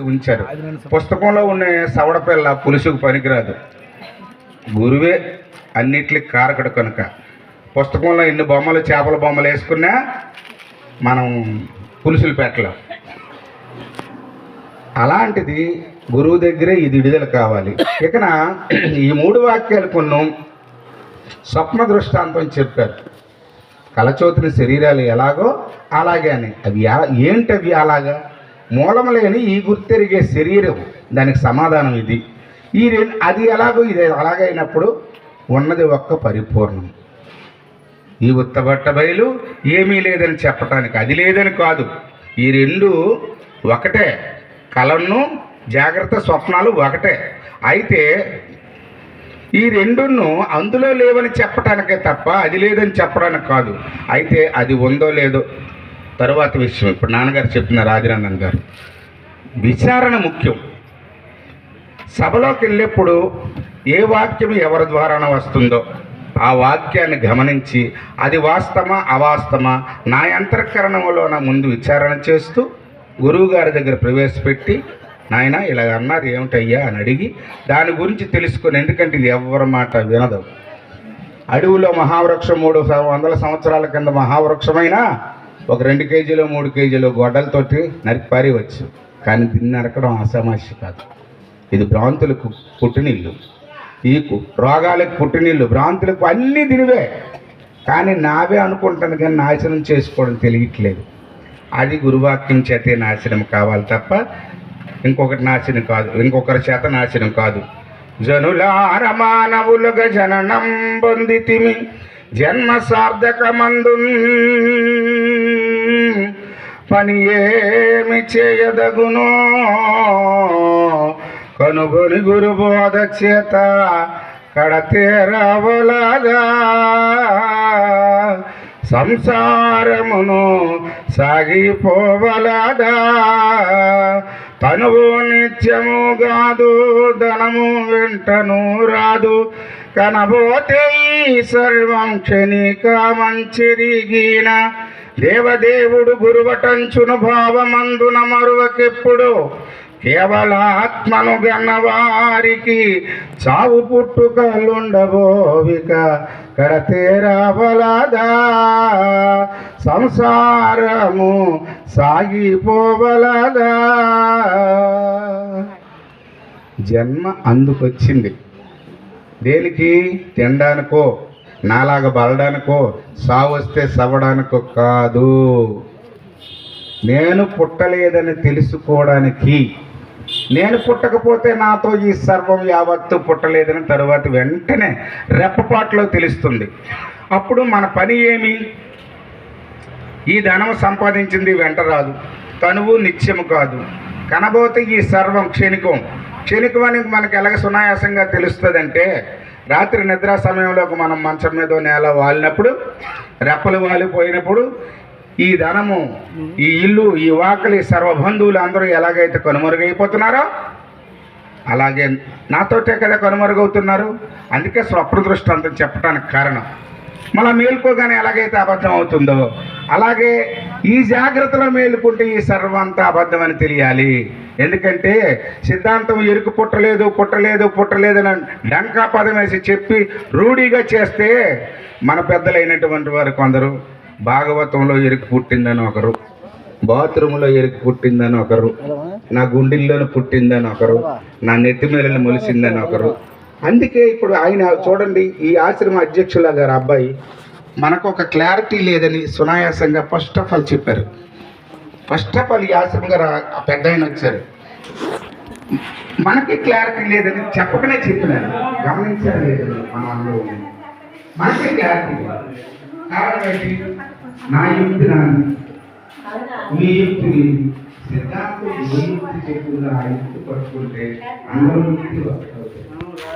ఉంచారు. పుస్తకంలో ఉన్న సవడపిల్ల పులుసుకు పనికిరాదు. గురువే అన్నిటికి కారకుడు కనుక. పుస్తకంలో ఎన్ని బొమ్మలు చేపల బొమ్మలు వేసుకున్నా మనం పులుసులు పెట్టలేం. అలాంటిది గురువు దగ్గరే ఇది విడుదల కావాలి. ఇకన ఈ మూడు వాక్యాలు కొన్ని స్వప్న దృష్టాంతం చెప్పారు. కలచోతుని శరీరాలు ఎలాగో అలాగే అని. అవి ఏంటి అవి అలాగా? మూలం లేని ఈ గుర్తెరిగే శరీరం దానికి సమాధానం ఇది. ఈ రెండు అది ఎలాగో ఇది అలాగైనప్పుడు ఉన్నది ఒక్క పరిపూర్ణం. ఈ ఉత్తబట్ట బయలు ఏమీ లేదని చెప్పటానికి అది లేదని కాదు. ఈ రెండు ఒకటే. కలను జాగ్రత్త స్వప్నాలు ఒకటే. అయితే ఈ రెండును అందులో లేవని చెప్పటానికే తప్ప అది లేదని చెప్పడానికి కాదు. అయితే అది ఉందో లేదో తరువాత విషయం. ఇప్పుడు నాన్నగారు చెప్పిన రాజరంగం గారు. విచారణ ముఖ్యం. సభలోకి వెళ్ళేప్పుడు ఏ వాక్యం ఎవరి ద్వారాన వస్తుందో ఆ వాక్యాన్ని గమనించి అది వాస్తవమా అవాస్తవమా నా అంతఃకరణంలోన ముందు విచారణ చేస్తూ గురువు గారి దగ్గర ప్రవేశపెట్టి నాయన ఇలా అన్నారు ఏమిటయ్యా? అని అడిగి దాని గురించి తెలుసుకొని ఎందుకంటే ఇది ఎవరి మాట వినదు. అడవిలో మహావృక్షం మూడు వందల సంవత్సరాల కింద మహావృక్షమైనా ఒక రెండు కేజీలు మూడు కేజీలు గొడ్డలతోటి నరికి పారేయవచ్చు. కానీ దీన్ని నరకడం అసమస్య కాదు. ఇది భ్రాంతులకు పుట్టినిల్లు. ఈ రోగాలకు పుట్టినీళ్ళు భ్రాంతులకు అన్నీ దినివే కానీ నావే అనుకుంటాను కానీ నాశనం చేసుకోవడం తెలియట్లేదు. అది గురువాక్యం చేతే నాశనం కావాలి తప్ప ఇంకొకటి నాశనం కాదు. ఇంకొకరి చేత నాశనం కాదు. జనులార మానవులుగా జననం పొందితిమి. జన్మ సార్థకమందు పని ఏమి చేయదగునో కనుగొని గురుబోధ చేత కడతేరవలగా. సంసారమును సాగిపోవలదా తనువు నిత్యము కాదు ధనము వెంటను రాదు. కనబోతే ఈ సర్వం క్షణిక మంచిరిగిన దేవదేవుడు గురువటంచును భావమందున మరువకెప్పుడు కేవల ఆత్మను గన్నవారికి చావు పుట్టుకలుండబోవిక. కడతేరావలదా సంసారము సాగిపోవలదా జన్మ అందుకొచ్చింది. దేనికి? తినడానికో నాలాగా బలడానికో సావు వస్తే సవడానికో కాదు. నేను పుట్టలేదని తెలుసుకోవడానికి నేను పుట్టకపోతే నాతో ఈ సర్వం యావత్తు పుట్టలేదని తరువాత వెంటనే రెప్పపాట్లో తెలుస్తుంది. అప్పుడు మన పని ఏమి? ఈ ధనం సంపాదించింది వెంట రాదు. తనువు నిత్యము కాదు. కనబోతే ఈ సర్వం క్షణికం. క్షణికం అని మనకి ఎలాగ సునాయాసంగా తెలుస్తుందంటే రాత్రి నిద్ర సమయంలోకి మనం మంచం మీద నేల వాలినప్పుడు రెప్పలు వాలిపోయినప్పుడు ఈ ధనము ఈ ఇల్లు ఈ వాకలి సర్వబంధువులు అందరూ ఎలాగైతే కనుమరుగైపోతున్నారో అలాగే నాతోటే కదా కనుమరుగవుతున్నారు. అందుకే స్వప్నదృష్టాంతం చెప్పడానికి కారణం. మళ్ళీ మేలుకోగానే ఎలాగైతే అబద్ధం అవుతుందో అలాగే ఈ జాగ్రత్తలో మేలుకుంటే ఈ సర్వంతా అబద్ధం అని తెలియాలి. ఎందుకంటే సిద్ధాంతం ఎరుకు పుట్టలేదు పుట్టలేదు పుట్టలేదు అని డంకా పదం వేసి చెప్పి రూఢీగా చేస్తే మన పెద్దలైనటువంటి వారు కొందరు భాగవతంలో ఎరుకు పుట్టిందని ఒకరు బాత్రూంలో ఎరుకు పుట్టిందని ఒకరు నా గుండెల్లోనే పుట్టిందని ఒకరు నా నెత్తి మీద మొలిసిందని ఒకరు. అందుకే ఇప్పుడు ఆయన చూడండి ఈ ఆశ్రమ అధ్యక్షుల గారు అబ్బాయి మనకు ఒక క్లారిటీ లేదని సునాయాసంగా ఫస్ట్ ఆఫ్ ఆల్ చెప్పారు. ఫస్ట్ ఆఫ్ ఆల్ ఈ ఆశ్రమం గారు పెద్ద ఆయన వచ్చారు. మనకి క్లారిటీ లేదని చెప్పకనే చెప్పినారు. గమనించారు మనకి క్లారిటీ ఏంటి? నా యుక్తి నాది. మీ యుక్తి మీది. సిద్ధాంతం ఏ యుక్తి చెప్తుందో ఆ యుక్తి పట్టుకుంటే అందరూ యుక్తి వస్తుంది